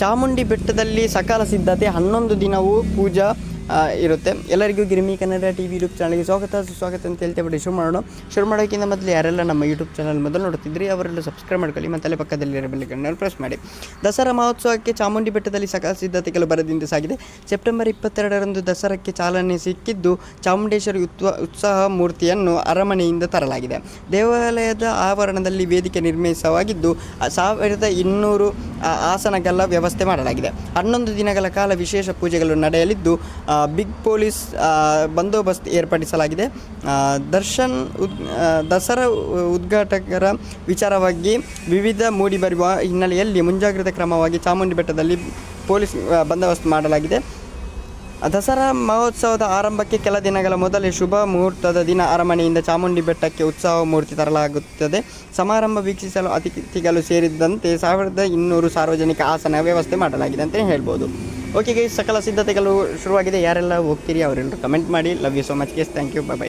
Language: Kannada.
ಚಾಮುಂಡಿ ಬೆಟ್ಟದಲ್ಲಿ ಸಕಾಲ ಸಿದ್ಧತೆ. ಹನ್ನೊಂದು ದಿನವೂ ಪೂಜಾ ಇರುತ್ತೆ. ಎಲ್ಲರಿಗೂ ಗಿರಿಮಿ ಕನ್ನಡ ಟಿ ವಿ ಯೂಟ್ಯೂಬ್ ಚಾನಲ್ಗೆ ಸ್ವಾಗತ. ಸುಸ್ವಾಗತ ಅಂತ ಹೇಳ್ತೇವೆ ಬಿಡಿ ಶುರು ಮಾಡೋಣ. ಶುರು ಮಾಡೋಕ್ಕಿಂತ ಮೊದಲು ಯಾರೆಲ್ಲ ನಮ್ಮ ಯೂಟ್ಯೂಬ್ ಚಾನಲ್ ಮೊದಲು ನೋಡ್ತಿದ್ರಿ ಅವರೆಲ್ಲ ಸಬ್ಸ್ಕ್ರೈಬ್ ಮಾಡ್ಕೊಳ್ಳಿ. ಮತ್ತೆ ಪಕ್ಕದಲ್ಲಿರೋ ಬೆಲ್ಲಿಕನ್ನು ಪ್ರೆಸ್ ಮಾಡಿ. ದಸರಾ ಮಹೋತ್ಸವಕ್ಕೆ ಚಾಮುಂಡಿ ಬೆಟ್ಟದಲ್ಲಿ ಸಕಲ ಸಿದ್ಧತೆಗಳು ಬರದಿಂದ ಸಾಗಿದೆ. ಸೆಪ್ಟೆಂಬರ್ ಇಪ್ಪತ್ತೆರಡರಂದು ದಸರಾಕ್ಕೆ ಚಾಲನೆ ಸಿಕ್ಕಿದ್ದು ಚಾಮುಂಡೇಶ್ವರಿ ಉತ್ವ ಉತ್ಸಾಹ ಮೂರ್ತಿಯನ್ನು ಅರಮನೆಯಿಂದ ತರಲಾಗಿದೆ. ದೇವಾಲಯದ ಆವರಣದಲ್ಲಿ ವೇದಿಕೆ ನಿರ್ಮಿಸವಾಗಿದ್ದು ಆ, ಸಾವಿರದ ಇನ್ನೂರು ಆಸನಗಳ ವ್ಯವಸ್ಥೆ ಮಾಡಲಾಗಿದೆ. ಹನ್ನೊಂದು ದಿನಗಳ ಕಾಲ ವಿಶೇಷ ಪೂಜೆಗಳು ನಡೆಯಲಿದ್ದು ಬಿಗ್ ಪೊಲೀಸ್ ಬಂದೋಬಸ್ತ್ ಏರ್ಪಡಿಸಲಾಗಿದೆ. ದರ್ಶನ್ ಉದ್ ದಸರಾ ಉದ್ಘಾಟಕರ ವಿಚಾರವಾಗಿ ವಿವಿಧ ಮೂಡಿಬರುವ ಹಿನ್ನೆಲೆಯಲ್ಲಿ ಮುಂಜಾಗ್ರತಾ ಕ್ರಮವಾಗಿ ಚಾಮುಂಡಿ ಬೆಟ್ಟದಲ್ಲಿ ಪೊಲೀಸ್ ಬಂದೋಬಸ್ತ್ ಮಾಡಲಾಗಿದೆ. ದಸರಾ ಮಹೋತ್ಸವದ ಆರಂಭಕ್ಕೆ ಕೆಲ ದಿನಗಳ ಮೊದಲೇ ಶುಭ ಮುಹೂರ್ತದ ದಿನ ಅರಮನೆಯಿಂದ ಚಾಮುಂಡಿ ಬೆಟ್ಟಕ್ಕೆ ಉತ್ಸವ ಮೂರ್ತಿ ತರಲಾಗುತ್ತದೆ. ಸಮಾರಂಭ ವೀಕ್ಷಿಸಲು ಅತಿಥಿಗಳು ಸೇರಿದಂತೆ ಸಾವಿರದ ಇನ್ನೂರು ಸಾರ್ವಜನಿಕ ಆಸನ ವ್ಯವಸ್ಥೆ ಮಾಡಲಾಗಿದೆ ಅಂತಲೇ ಹೇಳ್ಬೋದು. ಓಕೆ ಗೈಸ್ ಸಕಲ ಸಿದ್ಧತೆಗಳು ಶುರುವಾಗಿದೆ. ಯಾರೆಲ್ಲ ಹೋಗ್ತೀರಿ, ಅವರೆಲ್ಲರೂ ಕಮೆಂಟ್ ಮಾಡಿ. ಲವ್ ಯು ಸೋ ಮಚ್ ಕೇಸ್ ಥ್ಯಾಂಕ್ ಯು ಬಾಯ್